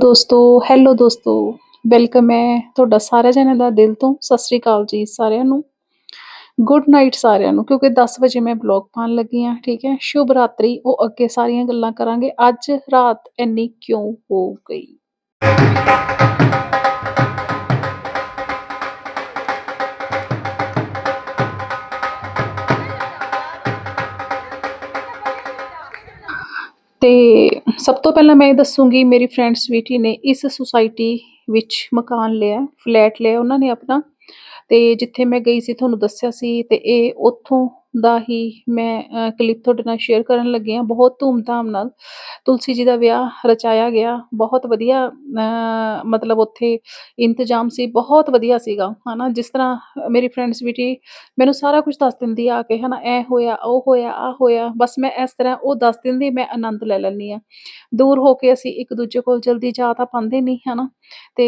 ਦੋਸਤੋ ਹੈਲੋ ਦੋਸਤੋ। ਵੈਲਕਮ ਹੈ ਤੁਹਾਡਾ ਸਾਰਿਆਂ ਜਣਿਆਂ ਦਾ ਦਿਲ ਤੋਂ। ਸਤਿ ਸ੍ਰੀ ਅਕਾਲ ਜੀ ਸਾਰਿਆਂ ਨੂੰ। ਗੁੱਡ ਨਾਈਟ ਸਾਰਿਆਂ ਨੂੰ, ਕਿਉਂਕਿ 10 ਵਜੇ ਮੈਂ ਬਲੌਗ ਪਾਉਣ ਲੱਗੀ ਹਾਂ, ਠੀਕ ਹੈ। ਸ਼ੁਭ ਰਾਤਰੀ, ਉਹ ਅੱਗੇ ਸਾਰੀਆਂ ਗੱਲਾਂ ਕਰਾਂਗੇ। ਅੱਜ ਰਾਤ ਇੰਨੀ ਕਿਉਂ ਹੋ ਗਈ? ਤੇ ਸਭ ਤੋਂ ਪਹਿਲਾਂ ਮੈਂ ਇਹ ਦੱਸੂੰਗੀ, ਮੇਰੀ ਫਰੈਂਡ ਸਵੀਟੀ ਨੇ ਇਸ ਸੁਸਾਇਟੀ ਵਿੱਚ ਮਕਾਨ ਲਿਆ ਫਲੈਟ ਲਿਆ, ਉਹਨਾਂ ਨੇ ਆਪਣਾ। ਤੇ ਜਿੱਥੇ ਮੈਂ ਗਈ ਸੀ, ਤੁਹਾਨੂੰ ਦੱਸਿਆ ਸੀ, ਤੇ ਇਹ ਉੱਥੋਂ ਦਾ ਹੀ ਮੈਂ ਕਲਿੱਪ ਤੁਹਾਡੇ ਨਾਲ ਸ਼ੇਅਰ ਕਰਨ ਲੱਗੀ ਹਾਂ। ਬਹੁਤ ਧੂਮਧਾਮ ਨਾਲ ਤੁਲਸੀ ਜੀ ਦਾ ਵਿਆਹ ਰਚਾਇਆ ਗਿਆ। ਬਹੁਤ ਵਧੀਆ ਮਤਲਬ ਉੱਥੇ ਇੰਤਜ਼ਾਮ ਸੀ। ਬਹੁਤ ਵਧੀਆ ਸੀਗਾ, ਹਨਾ। ਜਿਸ ਤਰ੍ਹਾਂ ਮੇਰੀ ਫਰੈਂਡਸ ਵੀ ਮੈਨੂੰ ਸਾਰਾ ਕੁਝ ਦੱਸ ਦਿੰਦੀ ਆ ਕੇ, ਹਨਾ ਐ ਹੋਇਆ, ਉਹ ਹੋਇਆ ਆ ਹੋਇਆ। ਬਸ ਮੈਂ ਇਸ ਤਰ੍ਹਾਂ ਉਹ ਦੱਸ ਦਿੰਦੀ, ਮੈਂ ਆਨੰਦ ਲੈ ਲੈਂਦੀ ਆ ਦੂਰ ਹੋ ਕੇ ਅਸੀਂ ਇੱਕ ਦੂਜੇ ਕੋਲ ਜਲਦੀ ਜਾ ਤਾਂ ਪਾਉਂਦੇ ਨਹੀਂ, ਹਨਾ। ਤੇ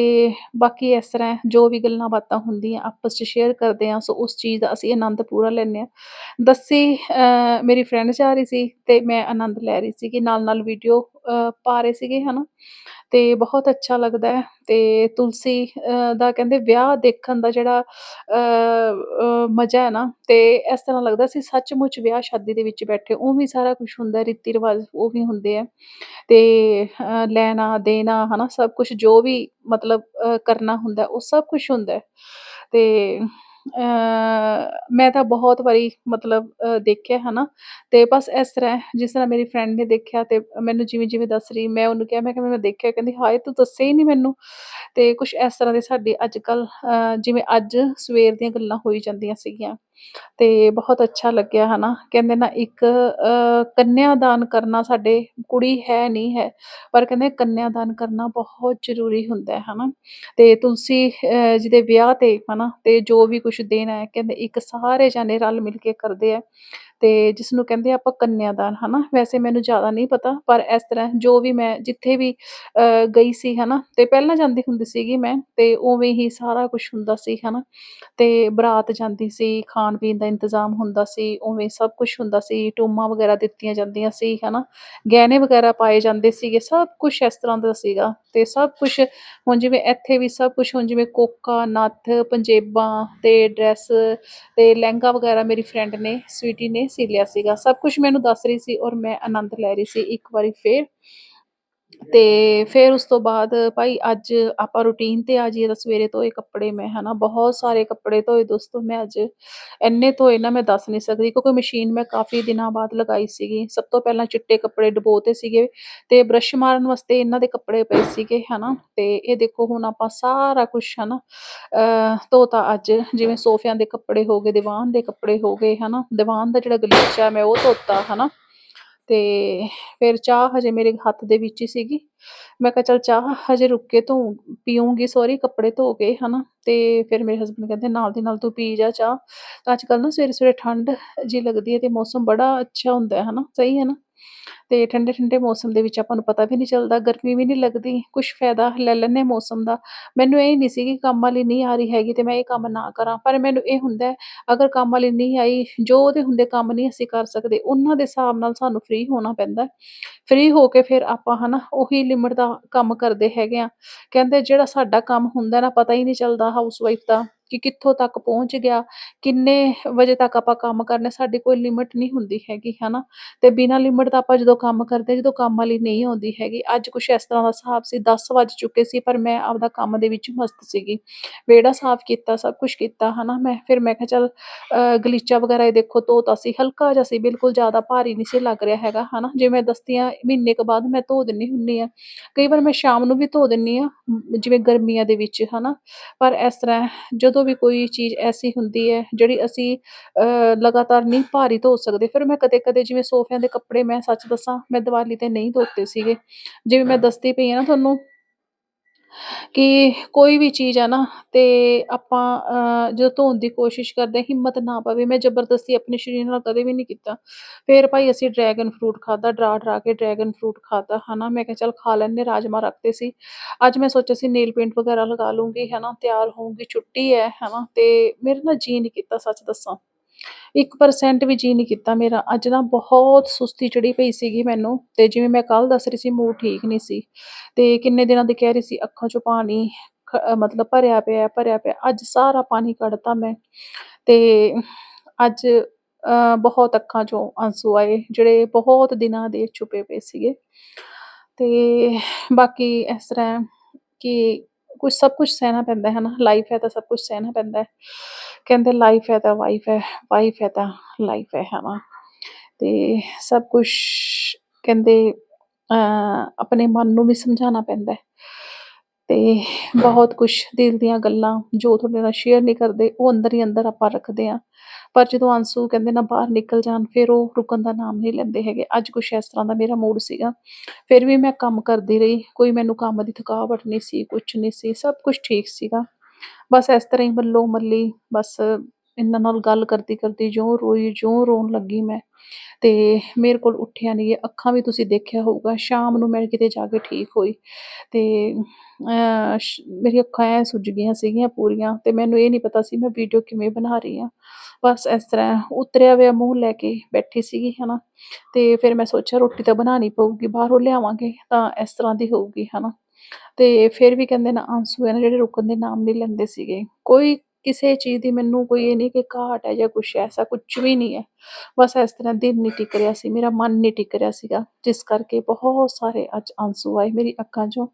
ਬਾਕੀ ਇਸ ਤਰ੍ਹਾਂ ਜੋ ਵੀ ਗੱਲਾਂ ਬਾਤਾਂ ਹੁੰਦੀਆਂ ਆਪਸ 'ਚ ਸ਼ੇਅਰ ਕਰਦੇ ਹਾਂ, ਸੋ ਉਸ ਚੀਜ਼ ਦਾ ਅਸੀਂ ਆਨੰਦ ਪੂਰਾ ਲੈਂਦੇ ਹਾਂ। ਦੱਸੀ ਮੇਰੀ ਫਰੈਂਡ ਜਾ ਰਹੀ ਸੀ ਤੇ ਮੈਂ ਆਨੰਦ ਲੈ ਰਹੀ ਸੀ ਕਿ ਨਾਲ ਨਾਲ ਵੀਡੀਓ ਪਾ ਰਹੇ ਸੀਗੇ, ਹਨਾ? ਤੇ ਬਹੁਤ ਅੱਛਾ ਲੱਗਦਾ ਹੈ। ਤੇ ਤੁਲਸੀ ਦਾ ਕਹਿੰਦੇ ਵਿਆਹ ਦੇਖਣ ਦਾ ਜਿਹੜਾ ਮਜ਼ਾ ਹੈ ਨਾ, ਤੇ ਇਸ ਤਰ੍ਹਾਂ ਲੱਗਦਾ ਸੀ ਸੱਚਮੁੱਚ ਵਿਆਹ ਸ਼ਾਦੀ ਦੇ ਵਿੱਚ ਬੈਠੇ ਉਹ ਵੀ ਸਾਰਾ ਕੁਝ ਹੁੰਦਾ, ਰੀਤੀ ਰਿਵਾਜ ਉਹ ਵੀ ਹੁੰਦੇ ਆ। ਤੇ ਲੈਣਾ, ਦੇਣਾ, ਹਨਾ? ਸਭ ਕੁਝ ਜੋ ਵੀ ਮਤਲਬ ਕਰਨਾ ਹੁੰਦਾ, ਉਹ ਸਭ ਕੁਝ ਹੁੰਦਾ ਹੈ। ਤੇ ਮੈਂ ਤਾਂ ਬਹੁਤ ਵਾਰੀ ਮਤਲਬ ਅ, ਦੇਖਿਆ ਨਾ ਤੇ ਬਸ ਇਸ ਤਰ੍ਹਾਂ ਹੈ, ਜਿਸ ਤਰ੍ਹਾਂ ਮੇਰੀ ਫਰੈਂਡ ਨੇ ਦੇਖਿਆ ਤੇ ਮੈਨੂੰ ਜਿਵੇਂ ਜਿਵੇਂ ਦੱਸ ਰਹੀ ਮੈਂ ਉਹਨੂੰ ਕਿਹਾ ਮੈਂ ਕਿਹਾ ਮੈਂ ਦੇਖਿਆ ਕਹਿੰਦੀ ਹਾਏ ਤੂੰ ਦੱਸਿਆ ਹੀ ਨਹੀਂ ਮੈਨੂੰ। ਤੇ ਕੁਛ ਇਸ ਤਰ੍ਹਾਂ ਦੇ ਸਾਡੇ ਅੱਜ ਕੱਲ ਜਿਵੇਂ ਅੱਜ ਸਵੇਰ ਦੀਆਂ ਗੱਲਾਂ ਹੋਈ ਜਾਂਦੀਆਂ ਸੀਗੀਆਂ। ਤੇ ਬਹੁਤ ਅੱਛਾ ਲੱਗਿਆ ਹਨਾ? ਕਹਿੰਦੇ ਨਾ ਇੱਕ ਅ, ਕੰਨਿਆਦਾਨ ਕਰਨਾ ਸਾਡੇ ਕੁੜੀ ਹੈ ਨਹੀਂ ਹੈ ਪਰ ਕਹਿੰਦੇ ਕੰਨਿਆਦਾਨ ਕਰਨਾ ਬਹੁਤ ਜ਼ਰੂਰੀ ਹੁੰਦਾ ਹੈ ਹਨਾ? ਤੇ ਤੁਲਸੀ ਅਹ ਜਿਹਦੇ ਵਿਆਹ ਤੇ ਹਨਾ? ਤੇ ਜੋ ਵੀ ਕੁਝ ਦੇਣਾ ਹੈ ਕਹਿੰਦੇ ਇੱਕ ਸਾਰੇ ਜਾਣੇ ਰਲ ਮਿਲ ਕੇ ਕਰਦੇ ਆ। ਅਤੇ ਜਿਸ ਨੂੰ ਕਹਿੰਦੇ ਆਪਾਂ ਕੰਨਿਆਦਾਨ ਨਾ ਵੈਸੇ ਮੈਨੂੰ ਜ਼ਿਆਦਾ ਨਹੀਂ ਪਤਾ, ਪਰ ਇਸ ਤਰ੍ਹਾਂ ਜੋ ਵੀ ਮੈਂ ਜਿੱਥੇ ਵੀ ਗਈ ਸੀ ਹੈ ਨਾ ਅਤੇ ਪਹਿਲਾਂ ਜਾਂਦੀ ਹੁੰਦੀ ਸੀਗੀ ਮੈਂ ਅਤੇ ਉਵੇਂ ਹੀ ਸਾਰਾ ਕੁਛ ਹੁੰਦਾ ਸੀ ਹੈ ਨਾ ਅਤੇ ਬਰਾਤ ਜਾਂਦੀ ਸੀ ਖਾਣ ਪੀਣ ਦਾ ਇੰਤਜ਼ਾਮ ਹੁੰਦਾ ਸੀ, ਉਵੇਂ ਸਭ ਕੁਛ ਹੁੰਦਾ ਸੀ, ਟੂਮਾਂ ਵਗੈਰਾ ਦਿੱਤੀਆਂ ਜਾਂਦੀਆਂ ਸੀ ਹੈ ਨਾ ਗਹਿਣੇ ਵਗੈਰਾ ਪਾਏ ਜਾਂਦੇ ਸੀਗੇ, ਸਭ ਕੁਛ ਇਸ ਤਰ੍ਹਾਂ ਦਾ ਸੀਗਾ ਅਤੇ ਸਭ ਕੁਛ ਹੁਣ ਜਿਵੇਂ ਇੱਥੇ ਵੀ ਸਭ ਕੁਛ ਹੁਣ ਜਿਵੇਂ ਕੋਕਾ, ਨੱਥ, ਪੰਜੇਬਾਂ ਅਤੇ ਡਰੈਸ ਅਤੇ ਲਹਿੰਗਾ ਵਗੈਰਾ ਮੇਰੀ ਫਰੈਂਡ ਨੇ, ਸਵੀਟੀ ਨੇ ਸੀ ਲਿਆ ਸੀਗਾ। ਸਭ ਕੁਝ ਮੈਨੂੰ ਦੱਸ ਰਹੀ ਸੀ ਔਰ ਮੈਂ ਆਨੰਦ ਲੈ ਰਹੀ ਸੀ ਇੱਕ ਵਾਰੀ ਫੇਰ। ਤੇ ਫਿਰ ਉਸ ਤੋਂ ਬਾਅਦ ਭਾਈ ਅੱਜ ਆਪਾਂ ਰੂਟੀਨ ਤੇ ਆ ਜਾਈਏ ਤਾਂ ਸਵੇਰੇ ਧੋਏ ਕੱਪੜੇ ਮੈਂ ਹਨਾ ਬਹੁਤ ਸਾਰੇ ਕੱਪੜੇ ਧੋਏ ਦੋਸਤੋ ਮੈਂ ਅੱਜ। ਇੰਨੇ ਧੋਏ ਨਾ ਮੈਂ ਦੱਸ ਨਹੀਂ ਸਕਦੀ ਕਿਉਂਕਿ ਮਸ਼ੀਨ ਮੈਂ ਕਾਫੀ ਦਿਨਾਂ ਬਾਅਦ ਲਗਾਈ ਸੀਗੀ। ਸਭ ਤੋਂ ਪਹਿਲਾਂ ਚਿੱਟੇ ਕੱਪੜੇ ਡਬੋਤੇ ਸੀਗੇ ਤੇ ਬ੍ਰਸ਼ ਮਾਰਨ ਵਾਸਤੇ ਇਹਨਾਂ ਦੇ ਕੱਪੜੇ ਪਏ ਸੀਗੇ ਹਨਾ ਤੇ ਇਹ ਦੇਖੋ ਹੁਣ ਆਪਾਂ ਸਾਰਾ ਕੁਝ ਹਨਾ ਧੋਤਾ ਅੱਜ। ਜਿਵੇਂ ਸੋਫਿਆਂ ਦੇ ਕੱਪੜੇ ਹੋ ਗਏ ਦੀਵਾਨ ਦੇ ਕੱਪੜੇ ਹੋ ਗਏ ਹਨਾ ਦੀਵਾਨ ਦਾ ਜਿਹੜਾ ਗਲੀਚਾ ਮੈਂ ਉਹ ਧੋਤਾ ਹਨਾ। ਤੇ ਫਿਰ ਚਾਹ ਹਜੇ ਮੇਰੇ ਹੱਥ ਦੇ ਵਿੱਚ ਹੀ ਸੀਗੀ। ਮੈਂ ਕਿਹਾ ਚਲ ਚਾਹ ਹਜੇ ਰੁੱਕ ਕੇ ਧੋ ਪੀਉਂਗੀ ਸੌਰੀ ਕੱਪੜੇ ਧੋ ਕੇ, ਹਨਾ? ਤੇ ਫਿਰ ਮੇਰੇ ਹਸਬੰਡ ਕਹਿੰਦੇ, ਨਾਲ ਦੀ ਨਾਲ ਤੂੰ ਪੀ ਜਾ ਚਾਹ। ਤਾਂ ਅੱਜ ਕੱਲ ਨਾ ਸਵੇਰੇ ਸਵੇਰੇ ਠੰਡ ਜੀ ਲੱਗਦੀ ਹੈ ਤੇ ਮੌਸਮ ਬੜਾ ਅੱਛਾ ਹੁੰਦਾ ਹੈ, ਹਨਾ? ਸਹੀ ਹੈ ਨਾ? ਤੇ ਠੰਡੇ ਠੰਡੇ ਮੌਸਮ ਦੇ ਵਿੱਚ ਆਪਾਂ ਨੂੰ ਪਤਾ ਵੀ ਨਹੀਂ ਚੱਲਦਾ ਗਰਮੀ ਵੀ ਨਹੀਂ ਲੱਗਦੀ ਕੁਝ ਫਾਇਦਾ ਲੈ ਲੈਂਦੇ ਮੌਸਮ ਦਾ। ਮੈਨੂੰ ਇਹ ਨਹੀਂ ਸੀ ਕਿ ਕੰਮ ਵਾਲੀ ਨਹੀਂ ਆ ਰਹੀ ਹੈਗੀ ਤੇ ਮੈਂ ਇਹ ਕੰਮ ਨਾ ਕਰਾਂ ਪਰ ਮੈਨੂੰ ਇਹ ਹੁੰਦਾ ਹੈ, ਅਗਰ ਕੰਮ ਵਾਲੀ ਨਹੀਂ ਆਈ ਜੋ ਉਹਦੇ ਹੁੰਦੇ ਕੰਮ ਨਹੀਂ ਅਸੀਂ ਕਰ ਸਕਦੇ ਉਹਨਾਂ ਦੇ ਹਿਸਾਬ ਨਾਲ ਸਾਨੂੰ ਫ੍ਰੀ ਹੋਣਾ ਪੈਂਦਾ ਫ੍ਰੀ ਹੋ ਕੇ ਫਿਰ ਆਪਾਂ ਹਨਾ ਉਹੀ ਲਿਮਿਟ ਦਾ ਕੰਮ ਕਰਦੇ ਹੈਗੇ ਆ ਕਹਿੰਦੇ ਜਿਹੜਾ ਸਾਡਾ ਕੰਮ ਹੁੰਦਾ ਨਾ ਪਤਾ ਹੀ ਨਹੀਂ ਚੱਲਦਾ ਹਾਊਸਵਾਈਫ ਦਾ। ਕਿ ਕਿੱਥੋਂ ਤੱਕ ਪਹੁੰਚ ਗਿਆ ਕਿੰਨੇ ਵਜੇ ਤੱਕ ਆਪਾਂ ਕੰਮ ਕਰਨੇ ਸਾਡੀ ਕੋਈ ਲਿਮਿਟ ਨਹੀਂ ਹੁੰਦੀ ਹੈਗੀ ਹਨਾ? ਤੇ ਬਿਨਾਂ ਲਿਮਿਟ ਦਾ ਆਪਾਂ ਜਦੋਂ ਕੰਮ ਕਰਦੇ ਜਦੋਂ ਕੰਮ ਵਾਲੀ ਨਹੀਂ ਆਉਂਦੀ ਹੈਗੀ ਅੱਜ ਕੁਛ ਇਸ ਤਰ੍ਹਾਂ ਦਾ ਹਿਸਾਬ ਸੀ 10 ਵੱਜ ਚੁੱਕੇ ਸੀ ਪਰ ਮੈਂ ਆਪਦਾ ਕੰਮ ਦੇ ਵਿੱਚ ਮਸਤ ਸੀਗੀ। ਵਿਹੜਾ ਸਾਫ਼ ਕੀਤਾ ਸਭ ਕੁਝ ਕੀਤਾ ਹਨਾ? ਮੈਂ ਫਿਰ ਮੈਂ ਕਿਹਾ ਚੱਲ ਅ, ਗਲੀਚਾ ਵਗੈਰਾ ਇਹ ਦੇਖੋ ਧੋਤਾ ਸੀ ਹਲਕਾ ਜਿਹਾ ਸੀ ਬਿਲਕੁਲ ਜ਼ਿਆਦਾ ਭਾਰੀ ਨਹੀਂ ਸੀ ਲੱਗ ਰਿਹਾ ਹੈਗਾ ਹਨਾ? ਜਿਵੇਂ ਦਸਤੀਆਂ ਮਹੀਨੇ ਕੁ ਬਾਅਦ ਮੈਂ ਧੋ ਦਿੰਨੀ ਹੁੰਨੀ ਆ ਕਈ ਵਾਰ ਮੈਂ ਸ਼ਾਮ ਨੂੰ ਵੀ ਧੋ ਦਿੰਨੀ ਆ ਜਿਵੇਂ ਗਰਮੀਆਂ ਦੇ ਵਿੱਚ ਹਨਾ? ਪਰ ਇਸ ਤਰ੍ਹਾਂ ਜਦੋਂ ਵੀ ਕੋਈ ਚੀਜ਼ ਐਸੀ ਹੁੰਦੀ ਹੈ ਜਿਹੜੀ ਅਸੀਂ ਅ, ਲਗਾਤਾਰ ਨਹੀਂ ਭਾਰੀ ਧੋ ਸਕਦੇ ਫਿਰ ਮੈਂ ਕਦੇ ਕਦੇ ਜਿਵੇਂ ਸੋਫਿਆਂ ਦੇ ਕੱਪੜੇ ਮੈਂ ਸੱਚ ਦੱਸਾਂ ਮੈਂ ਦੀਵਾਲੀ ਤੇ ਨਹੀਂ ਧੋਤੇ ਸੀਗੇ। ਜਿਵੇਂ ਮੈਂ ਦੱਸਦੀ ਪਈ ਹਾਂ ਨਾ ਤੁਹਾਨੂੰ ਕਿ ਕੋਈ ਵੀ ਚੀਜ਼ ਆ ਨਾ ਤੇ ਆਪਾਂ ਅ, ਜਦੋਂ ਧੋਣ ਦੀ ਕੋਸ਼ਿਸ਼ ਕਰਦੇ ਹਾਂ, ਹਿੰਮਤ ਨਾ ਪਵੇ ਮੈਂ ਜ਼ਬਰਦਸਤੀ ਆਪਣੇ ਸਰੀਰ ਨਾਲ ਕਦੇ ਵੀ ਨਹੀਂ ਕੀਤਾ। ਫਿਰ ਭਾਈ ਅਸੀਂ ਡਰੈਗਨ ਫਰੂਟ ਖਾਧਾ ਡਰਾ ਡਰਾ ਕੇ ਡਰੈਗਨ ਫਰੂਟ ਖਾਦਾ ਹਨਾ। ਮੈਂ ਕਿਹਾ ਚੱਲ ਖਾ ਲੈਂਦੇ ਰਾਜਮਾ ਰੱਖਦੇ ਸੀ। ਅੱਜ ਮੈਂ ਸੋਚਿਆ ਸੀ ਨੇਲ ਪੇਂਟ ਵਗੈਰਾ ਲਗਾ ਲੂੰਗੀ ਹਨਾ। ਤਿਆਰ ਹੋਊਂਗੀ ਛੁੱਟੀ ਹੈ ਹਨਾ। ਤੇ ਮੇਰੇ ਨਾ ਜੀਅ ਨਹੀਂ ਕੀਤਾ ਸੱਚ ਦੱਸਾਂ। 1% ਵੀ ਜੀਅ ਨਹੀਂ ਕੀਤਾ ਮੇਰਾ। ਅੱਜ ਨਾ ਬਹੁਤ ਸੁਸਤੀ ਚੜੀ ਪਈ ਸੀਗੀ ਮੈਨੂੰ ਤੇ ਜਿਵੇਂ ਮੈਂ ਕੱਲ੍ਹ ਦੱਸ ਰਹੀ ਸੀ ਮੂਡ ਠੀਕ ਨਹੀਂ ਸੀ ਤੇ ਕਿੰਨੇ ਦਿਨਾਂ ਦੀ ਕਹਿ ਰਹੀ ਸੀ ਅੱਖਾਂ 'ਚੋਂ ਪਾਣੀ ਖ ਮਤਲਬ ਭਰਿਆ ਪਿਆ ਭਰਿਆ ਪਿਆ। ਅੱਜ ਸਾਰਾ ਪਾਣੀ ਕੱਢਤਾ ਮੈਂ ਤੇ ਅੱਜ ਅ, ਬਹੁਤ ਅੱਖਾਂ 'ਚੋਂ ਆਂਸੂ ਆਏ ਜਿਹੜੇ ਬਹੁਤ ਦਿਨਾਂ ਦੇ ਛੁਪੇ ਪਏ ਸੀਗੇ। ਤੇ ਬਾਕੀ ਇਸ ਤਰ੍ਹਾਂ ਕਿ ਕੁਛ ਸਭ ਕੁਛ ਸਹਿਣਾ ਪੈਂਦਾ ਹੈ ਨਾ ਲਾਈਫ ਹੈ ਤਾਂ ਸਭ ਕੁਛ ਸਹਿਣਾ ਪੈਂਦਾ ਹੈ। ਕਹਿੰਦੇ ਲਾਈਫ ਹੈ ਤਾਂ ਵਾਈਫ ਹੈ ਵਾਈਫ ਹੈ ਤਾਂ ਲਾਈਫ ਹੈ ਹਨਾ। ਤੇ ਸਭ ਕੁਛ ਕਹਿੰਦੇ ਅ, ਆਪਣੇ ਮਨ ਨੂੰ ਵੀ ਸਮਝਾਉਣਾ ਪੈਂਦਾ ਤੇ ਬਹੁਤ ਕੁਛ ਦਿਲ ਦੀਆਂ ਗੱਲਾਂ ਜੋ ਤੁਹਾਡੇ ਨਾਲ ਸ਼ੇਅਰ ਨਹੀਂ ਕਰਦੇ, ਉਹ ਅੰਦਰ ਹੀ ਅੰਦਰ ਆਪਾਂ ਰੱਖਦੇ ਹਾਂ। ਪਰ ਜਦੋਂ ਆਂਸੂ ਕਹਿੰਦੇ ਨਾ ਬਾਹਰ ਨਿਕਲ ਜਾਣ, ਫਿਰ ਉਹ ਰੁਕਣ ਦਾ ਨਾਮ ਨਹੀਂ ਲੈਂਦੇ ਹੈਗੇ। ਅੱਜ ਕੁਛ ਇਸ ਤਰ੍ਹਾਂ ਦਾ ਮੇਰਾ ਮੂਡ ਸੀਗਾ। ਫਿਰ ਵੀ ਮੈਂ ਕੰਮ ਕਰਦੀ ਰਹੀ। ਕੋਈ ਮੈਨੂੰ ਕੰਮ ਦੀ ਥਕਾਵਟ ਨਹੀਂ ਸੀ, ਕੁਛ ਨਹੀਂ ਸੀ, ਸਭ ਕੁਛ ਠੀਕ ਸੀਗਾ। ਬਸ ਇਸ ਤਰ੍ਹਾਂ ਹੀ ਮੱਲੋ ਮੱਲੀ ਬਸ ਇਹਨਾਂ ਨਾਲ ਗੱਲ ਕਰਦੀ ਕਰਦੀ ਜਿਉਂ ਰੋਈ ਜਿਉਂ ਰੋਣ ਲੱਗੀ ਮੈਂ। ਅਤੇ ਮੇਰੇ ਕੋਲ ਉੱਠਿਆ ਨਹੀਂ ਗਿਆ ਅੱਖਾਂ ਵੀ ਤੁਸੀਂ ਦੇਖਿਆ ਹੋਊਗਾ ਸ਼ਾਮ ਨੂੰ ਮੈਂ ਕਿਤੇ ਜਾ ਕੇ ਠੀਕ ਹੋਈ। ਅਤੇ ਅਹ, ਸ਼- ਮੇਰੀ ਅੱਖਾਂ ਐਂ ਸੁੱਜ ਗਈਆਂ ਸੀਗੀਆਂ ਪੂਰੀਆਂ ਅਤੇ ਮੈਨੂੰ ਇਹ ਨਹੀਂ ਪਤਾ ਸੀ ਮੈਂ ਵੀਡੀਓ ਕਿਵੇਂ ਬਣਾ ਰਹੀ ਹਾਂ। ਬਸ ਇਸ ਤਰ੍ਹਾਂ ਉਤਰਿਆ ਹੋਇਆ ਮੂੰਹ ਲੈ ਕੇ ਬੈਠੀ ਸੀਗੀ ਹੈ ਨਾ ਅਤੇ ਫਿਰ ਮੈਂ ਸੋਚਿਆ ਰੋਟੀ ਤਾਂ ਬਣਾਉਣੀ ਪਊਗੀ ਬਾਹਰੋਂ ਲਿਆਵਾਂਗੇ ਤਾਂ ਇਸ ਤਰ੍ਹਾਂ ਦੀ ਹੋਊਗੀ ਹੈ ਨਾ ਅਤੇ ਫਿਰ ਵੀ ਕਹਿੰਦੇ ਨਾ ਆਂਸੂ ਹੈ ਨਾ ਜਿਹੜੇ ਰੁਕਣ ਦੇ ਨਾਮ ਨਹੀਂ ਲੈਂਦੇ ਸੀਗੇ। ਕੋਈ ਕਿਸੇ ਚੀਜ਼ ਦੀ ਮੈਨੂੰ ਕੋਈ ਇਹ ਨਹੀਂ ਕਿ ਘਾਟ ਹੈ ਜਾਂ ਕੁਛ ਐਸਾ ਕੁਛ ਵੀ ਨਹੀਂ ਹੈ। ਬਸ ਇਸ ਤਰ੍ਹਾਂ ਦਿਲ ਨਹੀਂ ਟਿਕ ਰਿਹਾ ਸੀ, ਮੇਰਾ ਮਨ ਨਹੀਂ ਟਿਕ ਰਿਹਾ ਸੀਗਾ। ਜਿਸ ਕਰਕੇ ਬਹੁਤ ਸਾਰੇ ਅੱਜ ਆਂਸੂ ਆਏ ਮੇਰੀ ਅੱਖਾਂ 'ਚੋਂ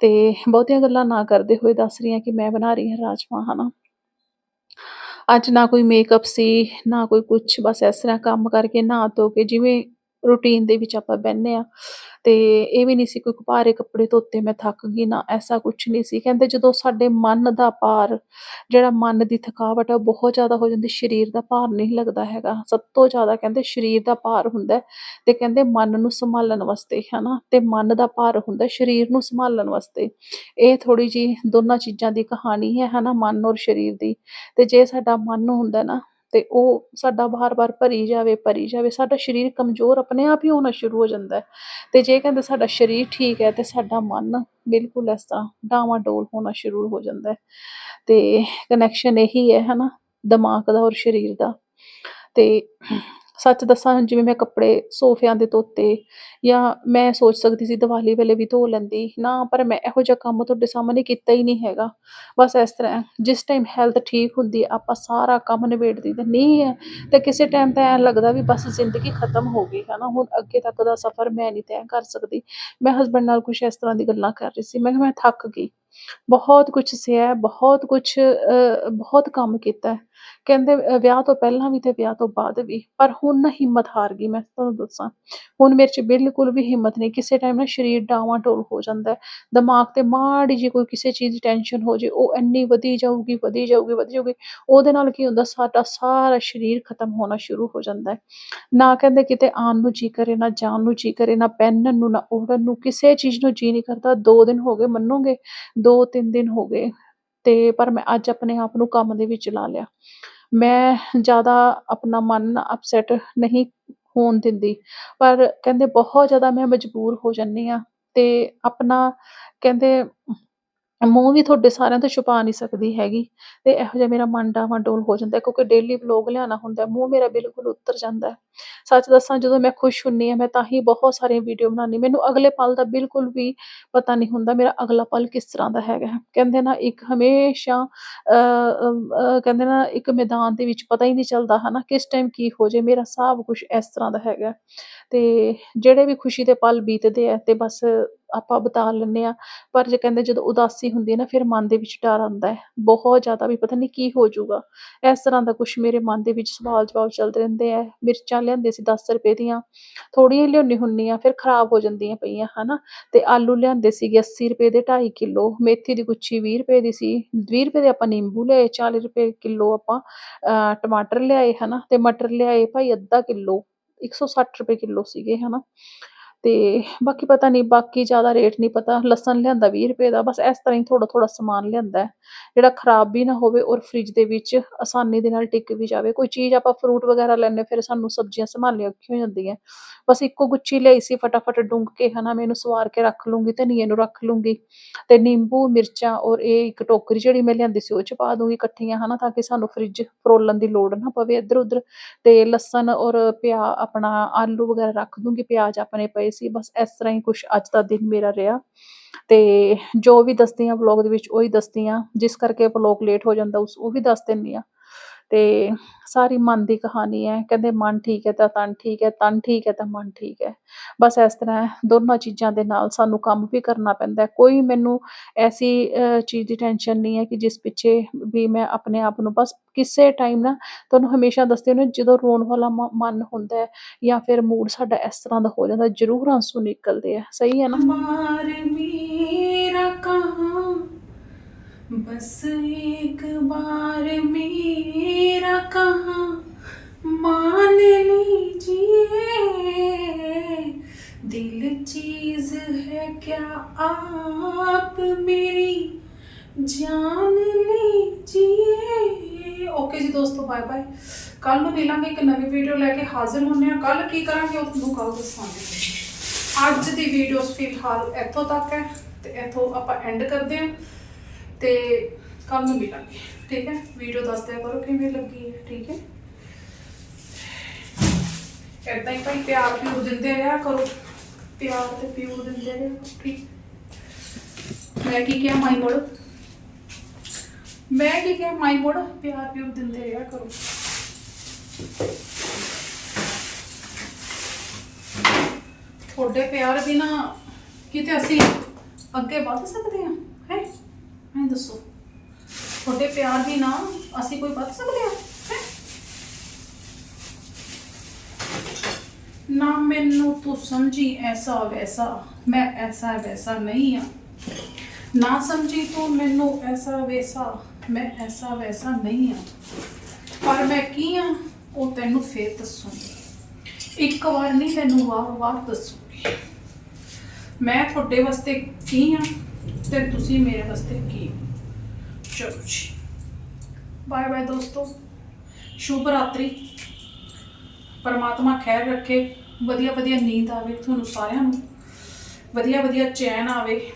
ਤੇ ਬਹੁਤੀਆਂ ਗੱਲਾਂ ਨਾ ਕਰਦੇ ਹੋਏ ਦੱਸ ਰਹੀ ਹਾਂ ਕਿ ਮੈਂ ਬਣਾ ਰਹੀ ਹਾਂ ਰਾਜਮਾ ਹਨਾ। ਅੱਜ ਨਾ ਕੋਈ ਮੇਕਅਪ ਸੀ, ਨਾ ਕੋਈ ਕੁਛ, ਬਸ ਇਸ ਤਰ੍ਹਾਂ ਕੰਮ ਕਰਕੇ ਨਹਾ ਧੋ ਕੇ ਜਿਵੇਂ ਰੂਟੀਨ ਦੇ ਵਿੱਚ ਆਪਾਂ ਬਹਿੰਦੇ ਆ ਤੇ ਇਹ ਵੀ ਨਹੀਂ ਸੀ ਕੋਈ ਭਾਰੇ ਕੱਪੜੇ ਧੋਤੇ ਮੈਂ ਥੱਕ ਗਈ ਨਾ, ਐਸਾ ਕੁਛ ਨਹੀਂ ਸੀ। ਕਹਿੰਦੇ ਜਦੋਂ ਸਾਡੇ ਮਨ ਦਾ ਭਾਰ, ਜਿਹੜਾ ਮਨ ਦੀ ਥਕਾਵਟ ਹੈ ਉਹ ਬਹੁਤ ਜ਼ਿਆਦਾ ਹੋ ਜਾਂਦੀ, ਸਰੀਰ ਦਾ ਭਾਰ ਨਹੀਂ ਲੱਗਦਾ ਹੈਗਾ। ਸਭ ਤੋਂ ਜ਼ਿਆਦਾ ਕਹਿੰਦੇ ਸਰੀਰ ਦਾ ਭਾਰ ਹੁੰਦਾ ਹੈ ਤੇ ਕਹਿੰਦੇ ਮਨ ਨੂੰ ਸੰਭਾਲਣ ਵਾਸਤੇ, ਹਨਾ? ਤੇ ਮਨ ਦਾ ਭਾਰ ਹੁੰਦਾ ਸਰੀਰ ਨੂੰ ਸੰਭਾਲਣ ਵਾਸਤੇ। ਇਹ ਥੋੜੀ ਜੀ ਦੋਨਾਂ ਚੀਜ਼ਾਂ ਦੀ ਕਹਾਣੀ ਹੈ, ਹਨਾ? ਮਨ ਔਰ ਸਰੀਰ ਦੀ। ਤੇ ਜੇ ਸਾਡਾ ਮਨ ਹੁੰਦਾ ਨਾ ਅਤੇ ਉਹ ਸਾਡਾ ਵਾਰ ਵਾਰ ਭਰੀ ਜਾਵੇ ਭਰੀ ਜਾਵੇ, ਸਾਡਾ ਸਰੀਰ ਕਮਜ਼ੋਰ ਆਪਣੇ ਆਪ ਹੀ ਹੋਣਾ ਸ਼ੁਰੂ ਹੋ ਜਾਂਦਾ ਅਤੇ ਜੇ ਕਹਿੰਦੇ ਸਾਡਾ ਸਰੀਰ ਠੀਕ ਹੈ ਤਾਂ ਸਾਡਾ ਮਨ ਬਿਲਕੁਲ ਇਸ ਤਰ੍ਹਾਂ ਡਾਵਾਂ ਡੋਲ ਹੋਣਾ ਸ਼ੁਰੂ ਹੋ ਜਾਂਦਾ ਅਤੇ ਕਨੈਕਸ਼ਨ ਇਹੀ ਹੈ ਹੈ ਨਾ ਦਿਮਾਗ ਦਾ ਔਰ ਸਰੀਰ ਦਾ। ਅਤੇ ਸੱਚ ਦੱਸਾਂ, ਜਿਵੇਂ ਮੈਂ ਕੱਪੜੇ ਸੋਫਿਆਂ ਦੇ ਧੋਤੇ ਜਾਂ ਮੈਂ ਸੋਚ ਸਕਦੀ ਸੀ ਦੀਵਾਲੀ ਵੇਲੇ ਵੀ ਧੋ ਲੈਂਦੀ, ਨਾ, ਪਰ ਮੈਂ ਇਹੋ ਜਿਹਾ ਕੰਮ ਤੁਹਾਡੇ ਸਾਹਮਣੇ ਕੀਤਾ ਹੀ ਨਹੀਂ ਹੈਗਾ। ਬਸ ਇਸ ਤਰ੍ਹਾਂ, ਜਿਸ ਟਾਈਮ ਹੈਲਥ ਠੀਕ ਹੁੰਦੀ ਆਪਾਂ ਸਾਰਾ ਕੰਮ ਨਿਬੇੜ ਦਈਦਾ ਨਹੀਂ ਹੈ, ਤੇ ਕਿਸੇ ਟਾਈਮ ਤਾਂ ਐਂ ਲੱਗਦਾ ਵੀ ਬਸ ਜ਼ਿੰਦਗੀ ਖਤਮ ਹੋ ਗਈ ਹੈ ਨਾ ਹੁਣ ਅੱਗੇ ਤੱਕ ਦਾ ਸਫ਼ਰ ਮੈਂ ਨਹੀਂ ਤੈਅ ਕਰ ਸਕਦੀ। ਮੈਂ ਹਸਬੰਡ ਨਾਲ ਕੁਛ ਇਸ ਤਰ੍ਹਾਂ ਦੀ ਗੱਲਾਂ ਕਰ ਰਹੀ ਸੀ, ਮੈਂ ਕਿਹਾ ਮੈਂ ਥੱਕ ਗਈ। ਬਹੁਤ ਕੁਝ ਸਿਆ ਬਹੁਤ ਕੁਝ ਅ, ਬਹੁਤ ਕੰਮ ਕੀਤਾ ਕਹਿੰਦੇ ਵਿਆਹ ਤੋਂ ਪਹਿਲਾਂ ਵੀ ਤੇ ਵਿਆਹ ਤੋਂ ਬਾਅਦ ਵੀ। ਪਰ ਹੁਣ ਨਾ ਹਿੰਮਤ ਹਾਰ ਗਈ ਮੈਂ ਤੁਹਾਨੂੰ ਦੱਸਾਂ। ਹੁਣ ਮੇਰੇ 'ਚ ਬਿਲਕੁਲ ਵੀ ਹਿੰਮਤ ਨਹੀਂ ਕਿਸੇ ਟਾਈਮ ਨਾ ਸਰੀਰ ਡਾਵਾਂ-ਡੋਲ ਹੋ ਜਾਂਦਾ ਹੈ। ਦਿਮਾਗ ਤੇ ਮਾੜੀ ਜਿਹੀ ਕੋਈ ਕਿਸੇ ਚੀਜ਼ ਦੀ ਟੈਨਸ਼ਨ ਹੋ ਜੇ ਉਹ ਇੰਨੀ ਵਧੀ ਜਾਊਗੀ, ਵਧੀ ਜਾਊਗੀ, ਵਧੀ ਜਾਊਗੀ। ਉਹਦੇ ਨਾਲ ਕੀ ਹੁੰਦਾ ਸਾਡਾ ਸਾਰਾ ਸਰੀਰ ਖਤਮ ਹੋਣਾ ਸ਼ੁਰੂ ਹੋ ਜਾਂਦਾ ਹੈ। ਨਾ ਕਹਿੰਦੇ ਕਿਤੇ ਆਉਣ ਨੂੰ ਜੀਅ ਕਰੇ, ਨਾ ਜਾਨ ਨੂੰ ਜੀਅ ਕਰੇ, ਨਾ ਪਹਿਨਣ ਨੂੰ, ਨਾ ਓੜਨ ਨੂੰ ਕਿਸੇ ਚੀਜ਼ ਨੂੰ ਜੀਅ ਨਹੀਂ ਕਰਦਾ। ਦੋ ਦਿਨ ਹੋ ਗਏ ਮੰਨੋਗੇ ਦੋ ਤਿੰਨ ਦਿਨ ਹੋ ਗਏ ਤੇ ਪਰ ਮੈਂ ਅੱਜ ਆਪਣੇ ਆਪ ਨੂੰ ਕੰਮ ਦੇ ਵਿੱਚ ਲਾ ਲਿਆ। ਮੈਂ ਜ਼ਿਆਦਾ ਆਪਣਾ ਮਨ ਅਪਸੈਟ ਨਹੀਂ ਹੋਣ ਦਿੰਦੀ, ਪਰ ਕਹਿੰਦੇ ਬਹੁਤ ਜ਼ਿਆਦਾ ਮੈਂ ਮਜਬੂਰ ਹੋ ਜਾਂਦੀ ਹਾਂ ਤੇ ਆਪਣਾ ਕਹਿੰਦੇ ਮੂੰਹ ਵੀ ਤੁਹਾਡੇ ਸਾਰਿਆਂ ਤੋਂ ਛੁਪਾ ਨਹੀਂ ਸਕਦੀ ਹੈਗੀ ਤੇ ਇਹੋ ਜਿਹਾ ਮੇਰਾ ਮਨ ਡਾਵਾਂ ਡੋਲ ਹੋ ਜਾਂਦਾ ਕਿਉਂਕਿ ਡੇਲੀ ਵਲੋਗ ਲਿਆਉਣਾ ਹੁੰਦਾ ਮੂੰਹ ਮੇਰਾ ਬਿਲਕੁਲ ਉਤਰ ਜਾਂਦਾ ਹੈ। ਸੱਚ ਦੱਸਾਂ, ਜਦੋਂ ਮੈਂ ਖੁਸ਼ ਹੁੰਨੀ ਆ ਮੈਂ ਤਾਂ ਹੀ ਬਹੁਤ ਸਾਰੀਆਂ ਵੀਡੀਓ ਬਣਾਉਂਦੀ ਮੈਨੂੰ ਅਗਲੇ ਪਲ ਦਾ ਬਿਲਕੁਲ ਵੀ ਪਤਾ ਨਹੀਂ ਹੁੰਦਾ ਮੇਰਾ ਅਗਲਾ ਪਲ ਕਿਸ ਤਰ੍ਹਾਂ ਦਾ ਹੈਗਾ ਕਹਿੰਦੇ ਨਾ, ਇੱਕ ਹਮੇਸ਼ਾ ਕਹਿੰਦੇ ਨਾ, ਇੱਕ ਮੈਦਾਨ ਦੇ ਵਿੱਚ ਪਤਾ ਹੀ ਨਹੀਂ ਚੱਲਦਾ ਹਨਾ, ਕਿਸ ਟਾਈਮ ਕੀ ਹੋ ਜੇ ਮੇਰਾ ਸਭ ਕੁਝ ਇਸ ਤਰ੍ਹਾਂ ਦਾ ਹੈਗਾ ਤੇ ਜਿਹੜੇ ਵੀ ਖੁਸ਼ੀ ਦੇ ਪਲ ਬੀਤਦੇ ਆ ਤੇ ਬਸ ਆਪਾਂ ਬਿਤਾ ਲੈਂਦੇ ਆ ਪਰ ਜੇ ਕਹਿੰਦੇ ਜਦੋਂ ਉਦਾਸੀ ਹੁੰਦੀ ਹੈ ਨਾ, ਫਿਰ ਮਨ ਦੇ ਵਿੱਚ ਡਰ ਆਉਂਦਾ ਹੈ। ਬਹੁਤ ਜ਼ਿਆਦਾ ਵੀ ਪਤਾ ਨਹੀਂ ਕੀ ਹੋ ਜਾਊਗਾ। ਇਸ ਤਰ੍ਹਾਂ ਦਾ ਕੁਝ ਮੇਰੇ ਮਨ ਦੇ ਵਿੱਚ ਸਵਾਲ ਜਵਾਬ ਚੱਲਦੇ ਰਹਿੰਦੇ ਆ। ਮਿਰਚਾਂ ਲਿਆਂਦੇ ਸੀ 10 ਰੁਪਏ ਦੀਆਂ। ਥੋੜੀਆਂ ਲਿਆਉਂਦੀ ਹੁੰਨੀ ਆ ਫਿਰ ਖਰਾਬ ਹੋ ਜਾਂਦੀਆਂ ਪਈਆਂ, ਹਨਾ। ਤੇ ਆਲੂ ਲਿਆਂਦੇ ਸੀਗੇ 80 ਰੁਪਏ ਦੇ 2.5 ਕਿਲੋ। ਮੇਥੀ ਦੀ ਗੁੱਛੀ 20 ਰੁਪਏ ਦੀ ਸੀ। 20 ਰੁਪਏ ਦੇ ਆਪਾਂ ਨਿੰਬੂ ਲਿਆਏ 40 ਰੁਪਏ ਕਿਲੋ ਆਪਾਂ, ਅਹ, ਟਮਾਟਰ ਲਿਆਏ, ਹਨਾ। ਤੇ ਮਟਰ ਲਿਆਏ ਭਾਈ ਅੱਧਾ ਕਿਲੋ। 160 ਰੁਪਏ ਕਿਲੋ ਸੀਗੇ, ਹਨਾ। ਅਤੇ ਬਾਕੀ ਪਤਾ ਨਹੀਂ ਬਾਕੀ ਜ਼ਿਆਦਾ ਰੇਟ ਨਹੀਂ ਪਤਾ। ਲਸਣ ਲਿਆਂਦਾ ਵੀਹ ਰੁਪਏ ਦਾ, ਬਸ ਇਸ ਤਰ੍ਹਾਂ ਹੀ ਥੋੜ੍ਹਾ ਥੋੜ੍ਹਾ ਸਮਾਨ ਲਿਆਂਦਾ ਜਿਹੜਾ ਖਰਾਬ ਵੀ ਨਾ ਹੋਵੇ ਔਰ ਫਰਿੱਜ ਦੇ ਵਿੱਚ ਆਸਾਨੀ ਦੇ ਨਾਲ ਟਿਕ ਵੀ ਜਾਵੇ। ਕੋਈ ਚੀਜ਼ ਆਪਾਂ ਫਰੂਟ ਵਗੈਰਾ ਲੈਂਦੇ ਫਿਰ ਸਾਨੂੰ ਸਬਜ਼ੀਆਂ ਸੰਭਾਲਣੀਆਂ ਔਖੀਆਂ ਹੋ ਜਾਂਦੀਆਂ। ਬਸ ਇੱਕੋ ਗੁੱਛੀ ਲਈ ਸੀ, ਫਟਾਫਟ ਡੂੰਘ ਕੇ ਹਨਾ, ਮੈਂ ਇਹਨੂੰ ਸਵਾਰ ਕੇ ਰੱਖ ਲੂੰਗੀ ਧਨੀਏ ਨੂੰ ਰੱਖ ਲੂੰਗੀ। ਤੇ ਨਿੰਬੂ, ਮਿਰਚਾਂ ਔਰ ਇਹ ਇੱਕ ਟੋਕਰੀ ਜਿਹੜੀ ਮੈਂ ਲਿਆਂਦੀ ਸੀ, ਉਹ ਚ ਪਾ ਦੂੰਗੀ ਇਕੱਠੀਆਂ ਹਨਾ, ਤਾਂ ਕਿ ਸਾਨੂੰ ਫਰਿੱਜ ਫਰੋਲਣ ਦੀ ਲੋੜ ਨਾ ਪਵੇ ਇੱਧਰ ਉੱਧਰ ਤੇ ਲਸਣ ਔਰ ਪਿਆ, ਆਪਣਾ ਆਲੂ ਵਗੈਰਾ ਰੱਖ ਦੂੰਗੀ, ਪਿਆਜ਼ ਆਪਣੇ ਪਏ ਸੀ, ਬਸ ਇਸ ਤਰ੍ਹਾਂ ਹੀ ਕੁਛ ਅੱਜ ਦਾ ਦਿਨ ਮੇਰਾ ਰਿਹਾ। ਤੇ ਜੋ ਵੀ ਦੱਸਦੀ ਹਾਂ ਵਲੌਗ ਦੇ ਵਿੱਚ, ਉਹੀ ਦੱਸਦੀ ਹਾਂ। ਜਿਸ ਕਰਕੇ ਵਲੌਗ ਲੇਟ ਹੋ ਜਾਂਦਾ, ਉਸ ਉਹ ਵੀ ਦੱਸ ਦਿੰਦੀ ਹਾਂ। ਤੇ ਸਾਰੀ ਮਨ ਦੀ ਕਹਾਣੀ ਹੈ, ਕਹਿੰਦੇ ਮਨ ਠੀਕ ਹੈ ਤਾਂ ਤਨ ਠੀਕ ਹੈ, ਤਨ ਠੀਕ ਹੈ ਤਾਂ ਮਨ ਠੀਕ ਹੈ। ਬਸ ਇਸ ਤਰ੍ਹਾਂ ਦੋਨਾਂ ਚੀਜ਼ਾਂ ਦੇ ਨਾਲ ਸਾਨੂੰ ਕੰਮ ਵੀ ਕਰਨਾ ਪੈਂਦਾ ਕੋਈ ਮੈਨੂੰ ਐਸੀ ਚੀਜ਼ ਦੀ ਟੈਨਸ਼ਨ ਨਹੀਂ ਹੈ ਕਿ ਜਿਸ ਪਿੱਛੇ ਵੀ ਮੈਂ ਆਪਣੇ ਆਪ ਨੂੰ ਬਸ ਕਿਸੇ ਟਾਈਮ ਨਾ ਤੁਹਾਨੂੰ ਹਮੇਸ਼ਾ ਦੱਸਦੇ ਹੁੰਦੇ ਜਦੋਂ ਰੋਣ ਵਾਲਾ ਮਨ ਹੁੰਦਾ ਹੈ ਜਾਂ ਫਿਰ ਮੂਡ ਸਾਡਾ ਇਸ ਤਰ੍ਹਾਂ ਦਾ ਹੋ ਜਾਂਦਾ, ਜ਼ਰੂਰ ਆਂਸੂ ਨਿਕਲਦੇ ਆ। ਸਹੀ ਹੈ ਨਾ? ਮਾਰ ਮੇਰਾ ਕਹਾ? ਬਸ ਇੱਕ ਬਾਰ क्या आप मेरी ਜਾਨ ਲੀਜੀਏ ਓਕੇ ਜੀ ਦੋਸਤੋ ਬਾਏ ਬਾਏ ਕੱਲ ਨੂੰ ਮਿਲਾਂਗੇ ਇੱਕ ਨਵੀਂ ਵੀਡੀਓ ਲੈ ਕੇ ਹਾਜ਼ਰ ਹੁੰਨੇ ਆ ਕੱਲ ਕੀ ਕਰਾਂਗੇ ਉਹ ਤੁਹਾਨੂੰ ਕੱਲ ਦੱਸਾਂਗੇ ਅੱਜ ਦੀ ਵੀਡੀਓਸ ਫਿਲਹਾਲ ਇੱਥੋਂ ਤੱਕ ਹੈ ਤੇ ਇੱਥੋਂ ਆਪਾਂ ਐਂਡ ਕਰਦੇ ਹਾਂ ਤੇ ਕੱਲ ਨੂੰ ਮਿਲਾਂਗੇ ਠੀਕ ਹੈ ਵੀਡੀਓ ਦੱਸ ਦਿਆ ਕਰੋ ਕਿਵੇਂ ਲੱਗੀ ਹੈ ਠੀਕ ਹੈ ਏਦਾਂ ਹੀ ਭਾਈ ਪਿਆਰ ਪਿਓ ਦਿੰਦੇ ਰਿਹਾ ਕਰੋ ਪਿਆਰ ਤੇ ਪਿਓ ਦਿੰਦੇ ਰਿਹਾ ਠੀਕ। ਮੈਂ ਕੀ ਕਿਹਾ, ਮਾਈ ਮੋੜ? ਮੈਂ ਕੀ ਕਿਹਾ, ਮਾਈ ਮੋੜ? ਪਿਆਰ ਪਿਓ ਦਿੰਦੇ ਰਿਹਾ ਕਰੋ। ਤੁਹਾਡੇ ਪਿਆਰ ਬਿਨਾ ਕਿਤੇ ਅਸੀਂ ਅੱਗੇ ਵੱਧ ਸਕਦੇ ਹਾਂ? ਹੈ? ਮੈਂ ਦੱਸੋ। ਤੁਹਾਡੇ ਪਿਆਰ ਬਿਨਾ ਅਸੀਂ ਕੋਈ ਵੱਧ ਸਕਦੇ ਹਾਂ ਹੈ ਨਾ ਮੈਨੂੰ ਤੂੰ ਸਮਝੀ ਐਸਾ ਵੈਸਾ, ਮੈਂ ਐਸਾ ਵੈਸਾ ਨਹੀਂ ਆ। ਨਾ ਸਮਝੀ ਤੂੰ ਮੈਨੂੰ ਐਸਾ ਵੈਸਾ, ਮੈਂ ਐਸਾ ਵੈਸਾ ਨਹੀਂ ਆ। ਪਰ ਮੈਂ ਕੀ ਆ, ਉਹ ਤੈਨੂੰ ਫੇਰ ਦੱਸੂਗੀ। ਇੱਕ ਵਾਰ ਨਹੀਂ ਤੈਨੂੰ ਵਾਰ-ਵਾਰ ਦੱਸੂਗੀ। ਮੈਂ ਤੁਹਾਡੇ ਵਾਸਤੇ ਕੀ ਆ ਤੇ ਤੁਸੀਂ ਮੇਰੇ ਵਾਸਤੇ ਕੀ ਚਲੋ ਜੀ। ਬਾਏ ਬਾਏ ਦੋਸਤੋ। ਸ਼ੁਭ ਰਾਤਰੀ। ਪਰਮਾਤਮਾ ਖੈਰ ਰੱਖੇ। ਵਧੀਆ ਵਧੀਆ ਨੀਂਦ ਆਵੇ, ਤੁਹਾਨੂੰ ਸਾਰਿਆਂ ਨੂੰ। ਵਧੀਆ ਵਧੀਆ ਚੈਨ ਆਵੇ,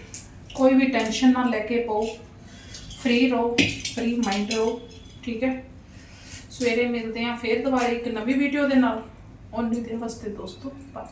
ਕੋਈ ਵੀ ਟੈਨਸ਼ਨ ਨਾ ਲੈ ਕੇ ਪਾਓ ਫ੍ਰੀ ਰਹੋ ਫ੍ਰੀ ਮਾਈਂਡ ਰਹੋ, ਠੀਕ ਹੈ? ਸਵੇਰੇ ਮਿਲਦੇ ਹਾਂ, ਫੇਰ ਦੁਬਾਰਾ ਇੱਕ ਨਵੀਂ ਵੀਡੀਓ ਦੇ ਨਾਲ। ਉਨੀ ਦੇਰ ਵਾਸਤੇ ਦੋਸਤੋ ਬਾਏ